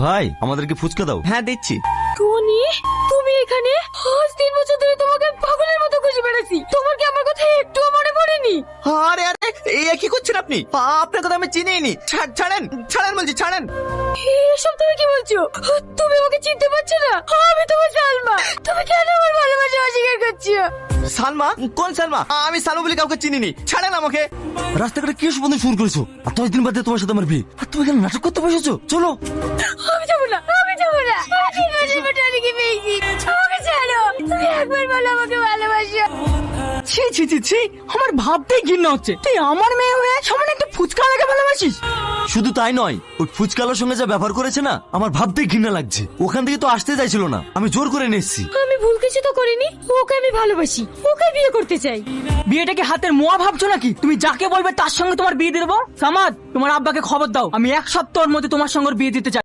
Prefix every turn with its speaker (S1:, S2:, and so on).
S1: ভাই আমাদেরকে ফুচকা দাও।
S2: হ্যাঁ দিচ্ছি।
S3: টনি তুমি এখানে? আজ তিন বছর ধরে তোমাকে পাগলের মতো খুঁজে বেড়াচ্ছি। তোমার কি আমার কথা একটুও মনে পড়েনি?
S2: আরে আরে এই কি করছেন আপনি? আপনার কথা আমি চিনিই নি ছাড়- ছাড়েন ছাড়েন বলছি ছাড়েন।
S3: এসব তুমি কি বলছো? তুমি আমাকে চিনতে পারছ না? আমি তোমার সালমা। তুমি কেন আমার ভালোবাসা অস্বীকার করছ?
S2: সালমা? কোন সালমা? আমি সালমা বলে কাউকে চিনিনি। ছাড়েন আমাকে।
S1: রাস্তাঘাটে কি সম্বন্ধে শুরু করেছ? আর দশ দিন বাদে তোমার সাথে আমার বিয়ে। আর তুমি এখানে নাটক করতে বসেছো? চলো।
S3: আমি যাব না আমি যাব না। আমি পেয়েছি। আমাকে ছাড়ো। তুমি একবার বলো আমাকে ভালোবাসো।
S4: ছি ছি ছি ছি। আমার ভাবতেই ঘৃণা হচ্ছে। তুই আমার মেয়ে হয়ে সামনে একটা ফুচকা আমাকে ভালোবাসিস?
S1: শুধু তাই নয় ওই ফুচকালোর সঙ্গে যা ব্যবহার করেছে না আমার ভাবতে ঘৃণা লাগছে। ওখান থেকে তো আসতে চাইছিল না আমি জোর করে নিয়ে এসেছি।
S3: আমি ভুল কিছু তো করিনি ওকে আমি ভালোবাসি ওকে বিয়ে করতে চাই।
S4: বিয়েটাকে হাতের মোয়া ভাবছ নাকি? তুমি যাকে বলবে তার সঙ্গে তোমার বিয়ে দিয়ে দেবো? সামাদ তোমার আব্বাকে খবর দাও আমি এক সপ্তাহের মধ্যে তোমার সঙ্গে বিয়ে দিতে চাই।